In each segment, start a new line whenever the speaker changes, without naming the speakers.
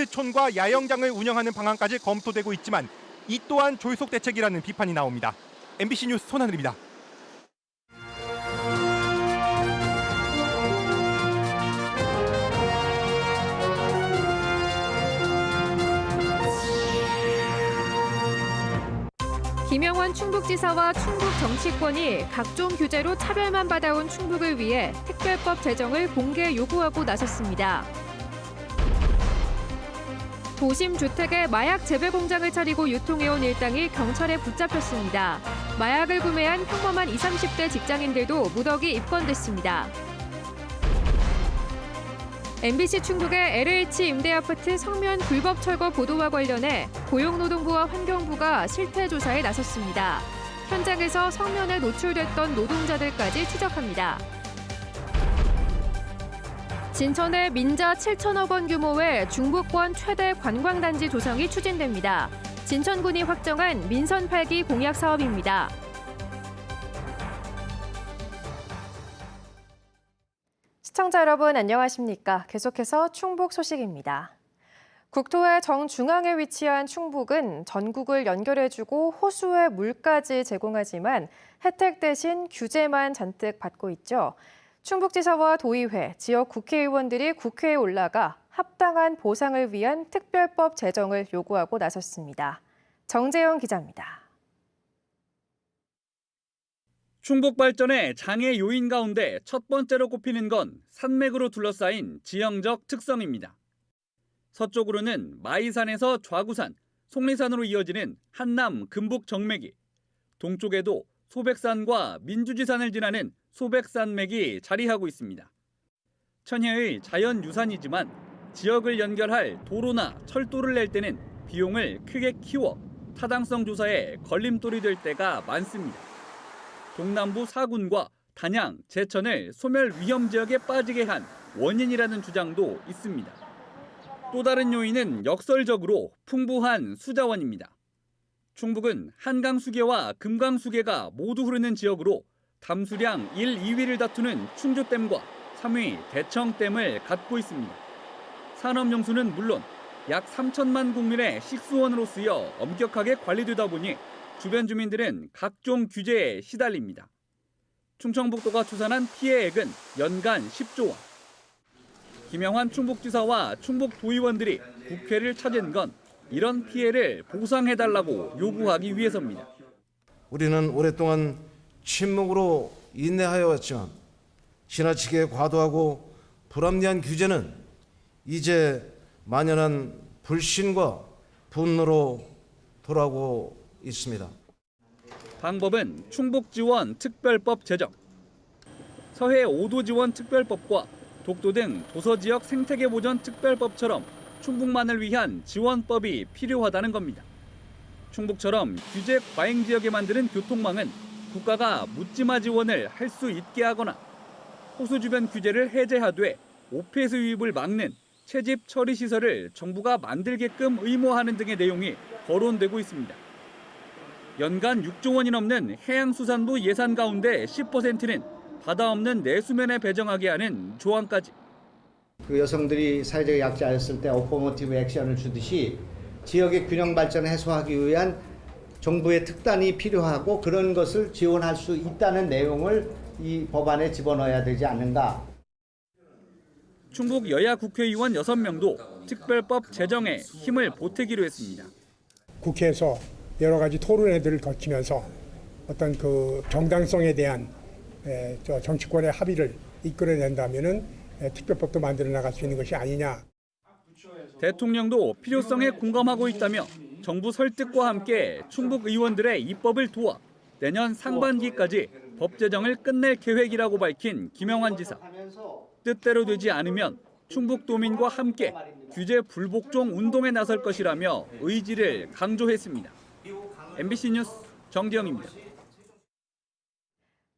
아파트촌과 야영장을 운영하는 방안까지 검토되고 있지만 이 또한 졸속 대책이라는 비판이 나옵니다. MBC 뉴스 손하늘입니다.
김영환 충북지사와 충북 정치권이 각종 규제로 차별만 받아온 충북을 위해 특별법 제정을 공개 요구하고 나섰습니다. 도심 주택에 마약 재배 공장을 차리고 유통해온 일당이 경찰에 붙잡혔습니다. 마약을 구매한 평범한 20, 30대 직장인들도 무더기 입건됐습니다. MBC 충북의 LH 임대아파트 성면 불법 철거 보도와 관련해 고용노동부와 환경부가 실태 조사에 나섰습니다. 현장에서 성면에 노출됐던 노동자들까지 추적합니다. 진천의 민자 7천억 원 규모의 중부권 최대 관광단지 조성이 추진됩니다. 진천군이 확정한 민선 8기 공약 사업입니다. 시청자 여러분 안녕하십니까? 계속해서 충북 소식입니다. 국토의 정중앙에 위치한 충북은 전국을 연결해주고 호수의 물까지 제공하지만 혜택 대신 규제만 잔뜩 받고 있죠. 충북지사와 도의회, 지역 국회의원들이 국회에 올라가 합당한 보상을 위한 특별법 제정을 요구하고 나섰습니다. 정재영 기자입니다.
충북 발전의 장애 요인 가운데 첫 번째로 꼽히는 건 산맥으로 둘러싸인 지형적 특성입니다. 서쪽으로는 마이산에서 좌구산, 속리산으로 이어지는 한남 금북 정맥이, 동쪽에도 소백산과 민주지산을 지나는 소백산맥이 자리하고 있습니다. 천혜의 자연유산이지만 지역을 연결할 도로나 철도를 낼 때는 비용을 크게 키워 타당성 조사에 걸림돌이 될 때가 많습니다. 동남부 사군과 단양, 제천을 소멸 위험 지역에 빠지게 한 원인이라는 주장도 있습니다. 또 다른 요인은 역설적으로 풍부한 수자원입니다. 충북은 한강 수계와 금강 수계가 모두 흐르는 지역으로 담수량 1, 2위를 다투는 충주댐과 3위 대청댐을 갖고 있습니다. 산업용수는 물론 약 3천만 국민의 식수원으로 쓰여 엄격하게 관리되다 보니 주변 주민들은 각종 규제에 시달립니다. 충청북도가 추산한 피해액은 연간 10조 원. 김영환 충북지사와 충북도의원들이 국회를 찾은 건 이런 피해를 보상해달라고 요구하기 위해서입니다.
우리는 오랫동안 침묵으로 인내하여 왔지만 지나치게 과도하고 불합리한 규제는 이제 만연한 불신과 분노로 돌아오고 있습니다.
방법은 충북 지원 특별법 제정, 서해 5도 지원 특별법과 독도 등 도서 지역 생태계 보전 특별법처럼 충북만을 위한 지원법이 필요하다는 겁니다. 충북처럼 규제 과잉 지역에 만드는 교통망은 국가가 묻지마 지원을 할 수 있게 하거나 호수 주변 규제를 해제하되 오폐수 유입을 막는 채집 처리 시설을 정부가 만들게끔 의무화하는 등의 내용이 거론되고 있습니다. 연간 6조 원이 넘는 해양수산부 예산 가운데 10%는 바다 없는 내수면에 배정하게 하는 조항까지
그 여성들이 사회적 약자였을 때 오퍼모티브 액션을 주듯이 지역의 균형 발전을 해소하기 위한 정부의 특단이 필요하고 그런 것을 지원할 수 있다는 내용을 이 법안에 집어넣어야 되지 않는가.
충북 여야 국회의원 6명도 특별법 제정에 힘을 보태기로 했습니다.
국회에서 여러 가지 토론회들을 거치면서 어떤 그 정당성에 대한 정치권의 합의를 이끌어낸다면은 에, 특별법도 만들어 나갈 수 있는 것이 아니냐.
대통령도 필요성에 공감하고 있다며 정부 설득과 함께 충북 의원들의 입법을 도와 내년 상반기까지 법 제정을 끝낼 계획이라고 밝힌 김영환 지사. 뜻대로 되지 않으면 충북 도민과 함께 규제 불복종 운동에 나설 것이라며 의지를 강조했습니다. MBC 뉴스 정지영입니다.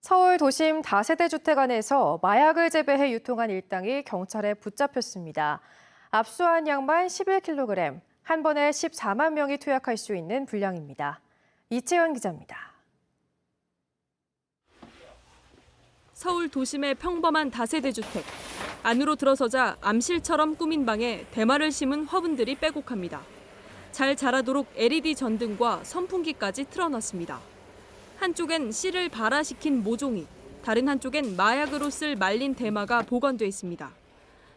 서울 도심 다세대 주택 안에서 마약을 재배해 유통한 일당이 경찰에 붙잡혔습니다. 압수한 양만 11kg, 한 번에 14만 명이 투약할 수 있는 분량입니다. 이채연 기자입니다.
서울 도심의 평범한 다세대 주택. 안으로 들어서자 암실처럼 꾸민 방에 대마를 심은 화분들이 빼곡합니다. 잘 자라도록 LED 전등과 선풍기까지 틀어놨습니다. 한쪽엔 씨를 발화시킨 모종이, 다른 한쪽엔 마약으로 쓸 말린 대마가 보관돼 있습니다.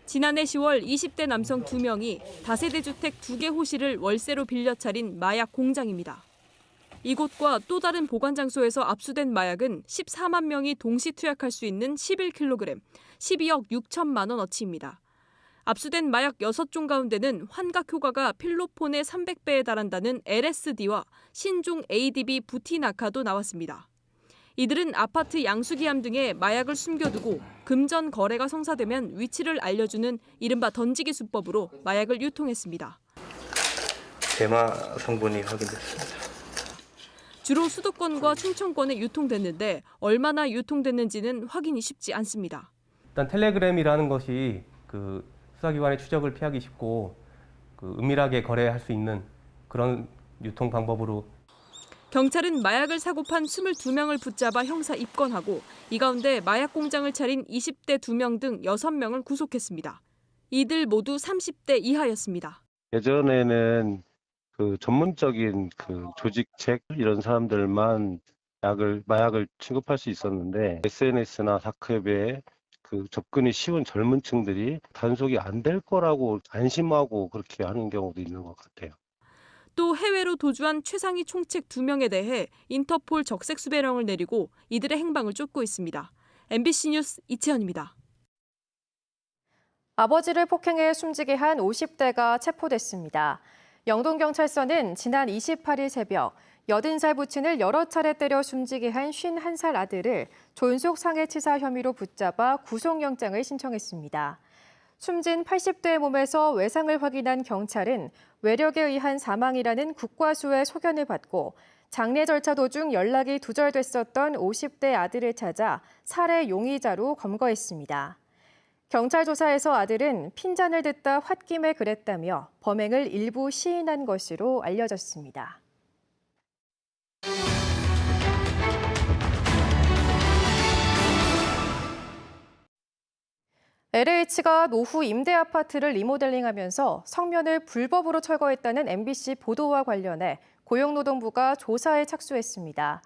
지난해 10월 20대 남성 2명이 다세대 주택 2개 호실을 월세로 빌려 차린 마약 공장입니다. 이곳과 또 다른 보관 장소에서 압수된 마약은 14만 명이 동시 투약할 수 있는 11kg, 12억 6천만 원어치입니다. 압수된 마약 6종 가운데는 환각 효과가 필로폰의 300배에 달한다는 LSD와 신종 ADB 부티나카도 나왔습니다. 이들은 아파트 양수기함 등에 마약을 숨겨두고 금전 거래가 성사되면 위치를 알려주는 이른바 던지기 수법으로 마약을 유통했습니다.
대마 성분이 확인됐습니다.
주로 수도권과 충청권에 유통됐는데 얼마나 유통됐는지는 확인이 쉽지 않습니다.
일단 텔레그램이라는 것이 그 수사기관의 추적을 피하기 쉽고 그 은밀하게 거래할 수 있는 그런 유통 방법으로
경찰은 마약을 사고 판 22명을 붙잡아 형사 입건하고 이 가운데 마약 공장을 차린 20대 2명 등 6명을 구속했습니다. 이들 모두 30대 이하였습니다.
예전에는 그 전문적인 그 조직책 이런 사람들만 약을 마약을 취급할 수 있었는데 SNS나 다크웹에 그 접근이 쉬운 젊은 층들이 단속이 안 될 거라고 안심하고 그렇게 하는 경우도 있는 것 같아요.
또 해외로 도주한 최상위 총책 2명에 대해 인터폴 적색 수배령을 내리고 이들의 행방을 쫓고 있습니다. MBC 뉴스 이채연입니다.
아버지를 폭행해 숨지게 한 50대가 체포됐습니다. 영동경찰서는 지난 28일 새벽 80살 부친을 여러 차례 때려 숨지게 한 51살 아들을 존속 상해치사 혐의로 붙잡아 구속영장을 신청했습니다. 숨진 80대의 몸에서 외상을 확인한 경찰은 외력에 의한 사망이라는 국과수의 소견을 받고 장례 절차 도중 연락이 두절됐었던 50대 아들을 찾아 살해 용의자로 검거했습니다. 경찰 조사에서 아들은 핀잔을 듣다 홧김에 그랬다며 범행을 일부 시인한 것으로 알려졌습니다. LH가 노후 임대 아파트를 리모델링하면서 성면을 불법으로 철거했다는 MBC 보도와 관련해 고용노동부가 조사에 착수했습니다.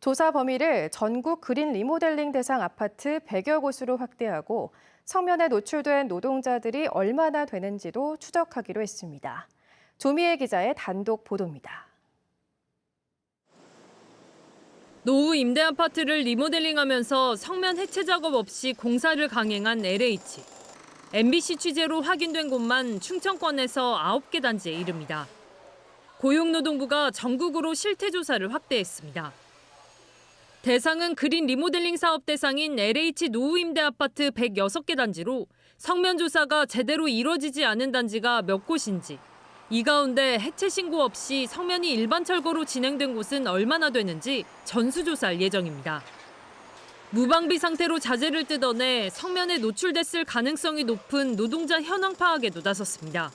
조사 범위를 전국 그린 리모델링 대상 아파트 100여 곳으로 확대하고 성면에 노출된 노동자들이 얼마나 되는지도 추적하기로 했습니다. 조미애 기자의 단독 보도입니다.
노후 임대 아파트를 리모델링하면서 성면 해체 작업 없이 공사를 강행한 LH. MBC 취재로 확인된 곳만 충청권에서 9개 단지에 이릅니다. 고용노동부가 전국으로 실태 조사를 확대했습니다. 대상은 그린 리모델링 사업 대상인 LH 노후 임대 아파트 106개 단지로 성면 조사가 제대로 이루어지지 않은 단지가 몇 곳인지, 이 가운데 해체 신고 없이 성면이 일반 철거로 진행된 곳은 얼마나 되는지 전수조사할 예정입니다. 무방비 상태로 자재를 뜯어내 성면에 노출됐을 가능성이 높은 노동자 현황 파악에도 나섰습니다.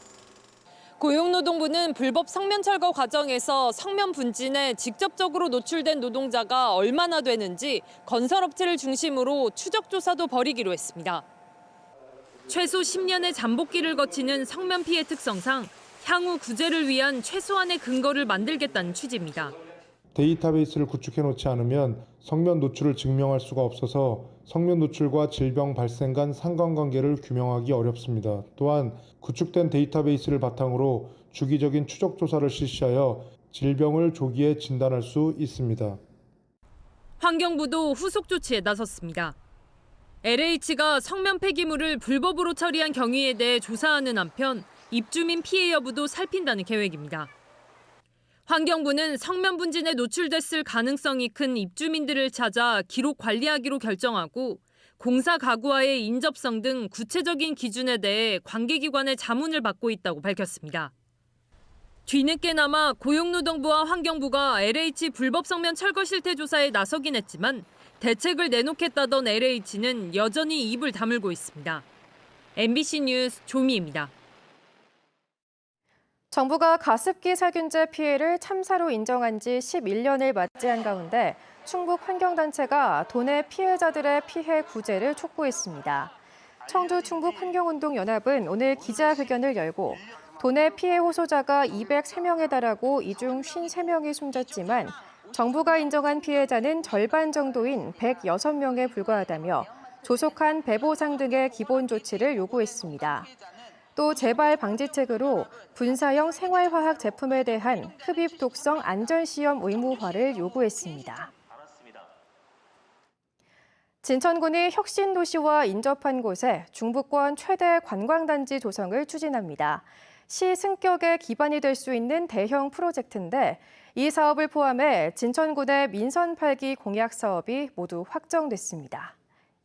고용노동부는 불법 성면 철거 과정에서 성면 분진에 직접적으로 노출된 노동자가 얼마나 되는지 건설업체를 중심으로 추적 조사도 벌이기로 했습니다. 최소 10년의 잠복기를 거치는 성면 피해 특성상 향후 구제를 위한 최소한의 근거를 만들겠다는 취지입니다.
데이터베이스를 구축해 놓지 않으면 성면 노출을 증명할 수가 없어서 성면 노출과 질병 발생 간 상관관계를 규명하기 어렵습니다. 또한 구축된 데이터베이스를 바탕으로 주기적인 추적 조사를 실시하여 질병을 조기에 진단할 수 있습니다.
환경부도 후속 조치에 나섰습니다. LH가 성면 폐기물을 불법으로 처리한 경위에 대해 조사하는 한편 입주민 피해 여부도 살핀다는 계획입니다. 환경부는 성면 분진에 노출됐을 가능성이 큰 입주민들을 찾아 기록 관리하기로 결정하고 공사 가구와의 인접성 등 구체적인 기준에 대해 관계기관의 자문을 받고 있다고 밝혔습니다. 뒤늦게나마 고용노동부와 환경부가 LH 불법 성면 철거 실태 조사에 나서긴 했지만 대책을 내놓겠다던 LH는 여전히 입을 다물고 있습니다. MBC 뉴스 조미입니다.
정부가 가습기 살균제 피해를 참사로 인정한 지 11년을 맞이한 가운데 충북 환경단체가 도내 피해자들의 피해 구제를 촉구했습니다. 청주 충북 환경운동연합은 오늘 기자회견을 열고 도내 피해 호소자가 203명에 달하고 이 중 53명이 숨졌지만 정부가 인정한 피해자는 절반 정도인 106명에 불과하다며 조속한 배보상 등의 기본 조치를 요구했습니다. 또 재발 방지책으로 분사형 생활화학 제품에 대한 흡입 독성 안전 시험 의무화를 요구했습니다. 진천군이 혁신 도시와 인접한 곳에 중부권 최대 관광단지 조성을 추진합니다. 시 승격의 기반이 될 수 있는 대형 프로젝트인데 이 사업을 포함해 진천군의 민선 8기 공약 사업이 모두 확정됐습니다.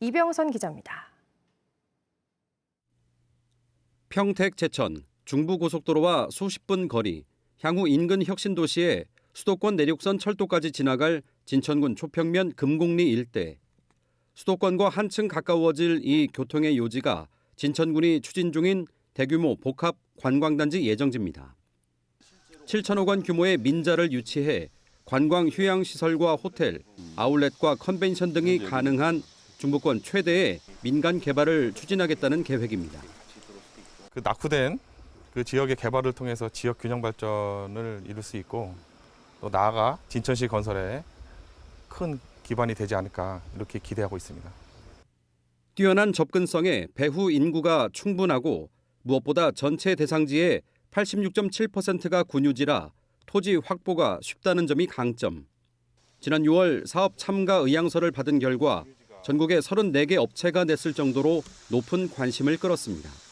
이병선 기자입니다.
평택 제천 중부고속도로와 수십 분 거리 향후 인근 혁신 도시에 수도권 내륙선 철도까지 지나갈 진천군 초평면 금곡리 일대 수도권과 한층 가까워질 이 교통의 요지가 진천군이 추진 중인 대규모 복합 관광단지 예정지입니다. 7천억 원 규모의 민자를 유치해 관광 휴양 시설과 호텔, 아울렛과 컨벤션 등이 가능한 중부권 최대의 민간 개발을 추진하겠다는 계획입니다.
그 낙후된 그 지역의 개발을 통해서 지역 균형 발전을 이룰 수 있고 또 나아가 진천시 건설에 큰 기반이 되지 않을까 이렇게 기대하고 있습니다.
뛰어난 접근성에 배후 인구가 충분하고 무엇보다 전체 대상지의 86.7%가 군유지라 토지 확보가 쉽다는 점이 강점. 지난 6월 사업 참가 의향서를 받은 결과 전국에 34개 업체가 냈을 정도로 높은 관심을 끌었습니다.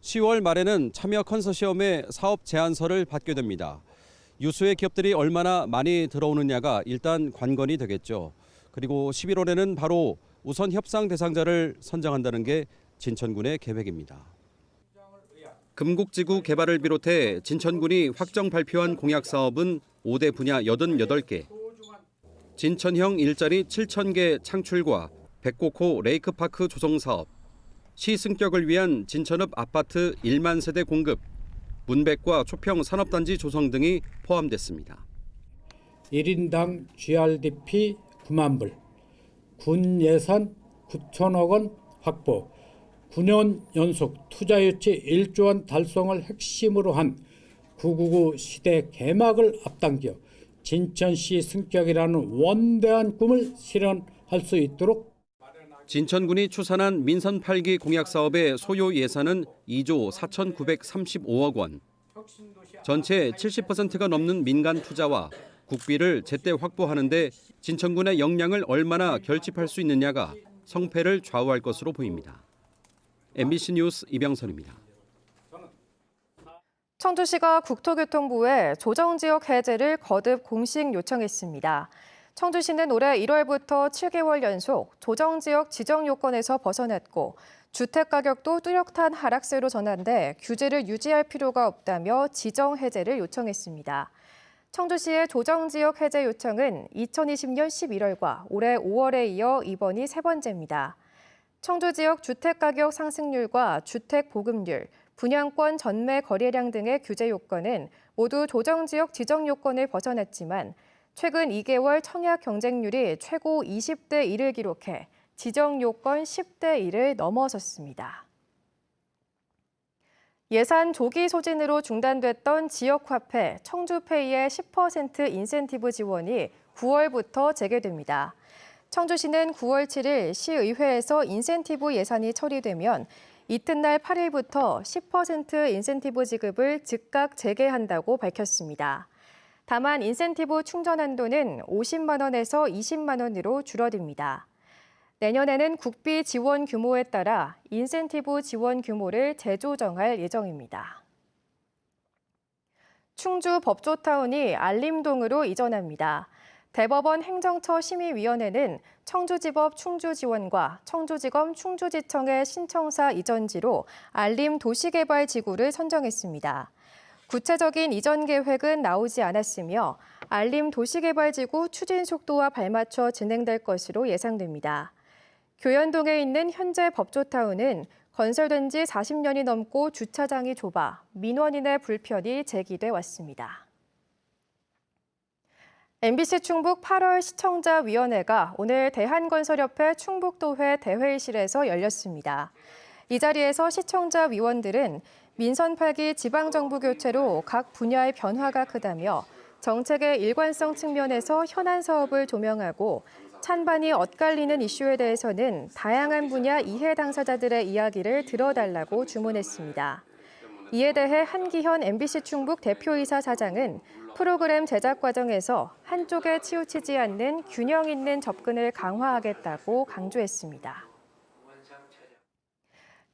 10월 말에는 참여 컨소시엄의 사업 제안서를 받게 됩니다. 유수의 기업들이 얼마나 많이 들어오느냐가 일단 관건이 되겠죠. 그리고 11월에는 바로 우선 협상 대상자를 선정한다는 게 진천군의 계획입니다. 금곡지구 개발을 비롯해 진천군이 확정 발표한 공약 사업은 5대 분야 88개. 진천형 일자리 7,000개 창출과 백곡호 레이크파크 조성 사업, 시승격을 위한 진천읍 아파트 1만 세대 공급, 문백과 초평 산업단지 조성 등이 포함됐습니다.
1인당 GRDP 9만 불, 군 예산 9천억 원 확보, 9년 연속 투자 유치 1조 원 달성을 핵심으로 한 999 시대 개막을 앞당겨 진천시 승격이라는 원대한 꿈을 실현할 수 있도록
진천군이 추산한 민선 8기 공약 사업의 소요 예산은 2조 4,935억 원. 전체 70%가 넘는 민간 투자와 국비를 제때 확보하는데 진천군의 역량을 얼마나 결집할 수 있느냐가 성패를 좌우할 것으로 보입니다. MBC 뉴스 이병선입니다.
청주시가 국토교통부에 조정 지역 해제를 거듭 공식 요청했습니다. 청주시는 올해 1월부터 7개월 연속 조정지역 지정 요건에서 벗어났고 주택 가격도 뚜렷한 하락세로 전환돼 규제를 유지할 필요가 없다며 지정 해제를 요청했습니다. 청주시의 조정지역 해제 요청은 2020년 11월과 올해 5월에 이어 이번이 세 번째입니다. 청주 지역 주택 가격 상승률과 주택 보급률, 분양권 전매 거래량 등의 규제 요건은 모두 조정 지역 지정 요건을 벗어났지만 최근 2개월 청약 경쟁률이 최고 20대 1을 기록해 지정 요건 10대 1을 넘어섰습니다. 예산 조기 소진으로 중단됐던 지역화폐 청주페이의 10% 인센티브 지원이 9월부터 재개됩니다. 청주시는 9월 7일 시의회에서 인센티브 예산이 처리되면 이튿날 8일부터 10% 인센티브 지급을 즉각 재개한다고 밝혔습니다. 다만 인센티브 충전 한도는 50만 원에서 20만 원으로 줄어듭니다. 내년에는 국비 지원 규모에 따라 인센티브 지원 규모를 재조정할 예정입니다. 충주 법조타운이 알림동으로 이전합니다. 대법원 행정처 심의위원회는 청주지법 충주지원과 청주지검 충주지청의 신청사 이전지로 알림 도시개발지구를 선정했습니다. 구체적인 이전 계획은 나오지 않았으며 알림 도시개발지구 추진 속도와 발맞춰 진행될 것으로 예상됩니다. 교연동에 있는 현재 법조타운은 건설된 지 40년이 넘고 주차장이 좁아 민원인의 불편이 제기돼 왔습니다. MBC 충북 8월 시청자위원회가 오늘 대한건설협회 충북도회 대회의실에서 열렸습니다. 이 자리에서 시청자 위원들은 민선 8기 지방정부 교체로 각 분야의 변화가 크다며 정책의 일관성 측면에서 현안 사업을 조명하고 찬반이 엇갈리는 이슈에 대해서는 다양한 분야 이해 당사자들의 이야기를 들어달라고 주문했습니다. 이에 대해 한기현 MBC 충북 대표이사 사장은 프로그램 제작 과정에서 한쪽에 치우치지 않는 균형 있는 접근을 강화하겠다고 강조했습니다.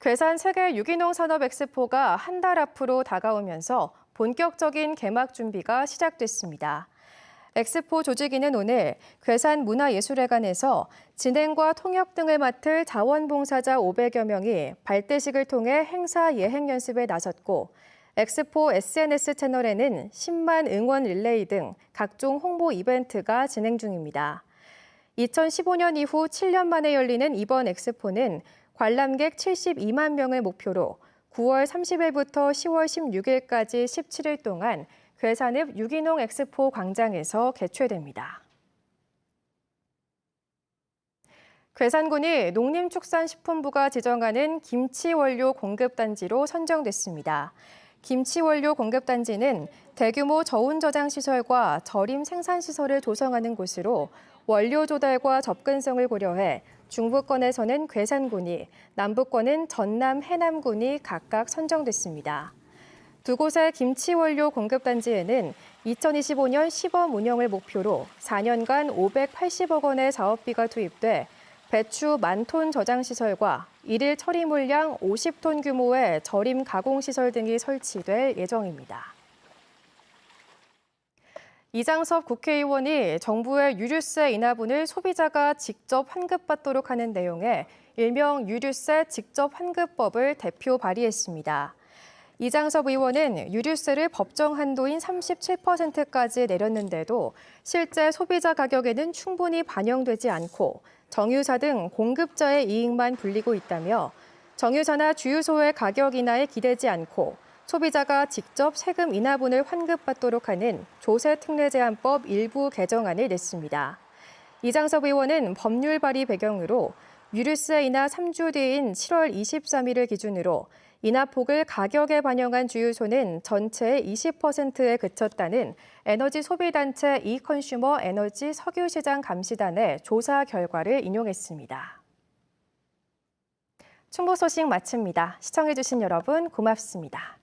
괴산 세계 유기농 산업 엑스포가 한 달 앞으로 다가오면서 본격적인 개막 준비가 시작됐습니다. 엑스포 조직위는 오늘 괴산 문화예술회관에서 진행과 통역 등을 맡을 자원봉사자 500여 명이 발대식을 통해 행사 예행 연습에 나섰고 엑스포 SNS 채널에는 10만 응원 릴레이 등 각종 홍보 이벤트가 진행 중입니다. 2015년 이후 7년 만에 열리는 이번 엑스포는 관람객 72만 명을 목표로 9월 30일부터 10월 16일까지 17일 동안 괴산읍 유기농 엑스포 광장에서 개최됩니다. 괴산군이 농림축산식품부가 지정하는 김치 원료 공급단지로 선정됐습니다. 김치 원료 공급단지는 대규모 저온 저장 시설과 절임 생산 시설을 조성하는 곳으로 원료 조달과 접근성을 고려해 중부권에서는 괴산군이, 남부권은 전남 해남군이 각각 선정됐습니다. 두 곳의 김치 원료 공급 단지에는 2025년 시범 운영을 목표로 4년간 580억 원의 사업비가 투입돼 배추 만 톤 저장 시설과 일일 처리 물량 50톤 규모의 절임 가공 시설 등이 설치될 예정입니다. 이장섭 국회의원이 정부의 유류세 인하분을 소비자가 직접 환급받도록 하는 내용의 일명 유류세 직접 환급법을 대표 발의했습니다. 이장섭 의원은 유류세를 법정 한도인 37%까지 내렸는데도 실제 소비자 가격에는 충분히 반영되지 않고 정유사 등 공급자의 이익만 불리고 있다며 정유사나 주유소의 가격 인하에 기대지 않고 소비자가 직접 세금 인하분을 환급받도록 하는 조세특례제한법 일부 개정안을 냈습니다. 이장섭 의원은 법률 발의 배경으로 유류세 인하 3주 뒤인 7월 23일을 기준으로 인하폭을 가격에 반영한 주유소는 전체의 20%에 그쳤다는 에너지 소비단체 이컨슈머 에너지 석유시장 감시단의 조사 결과를 인용했습니다. 충보 소식 마칩니다. 시청해주신 여러분 고맙습니다.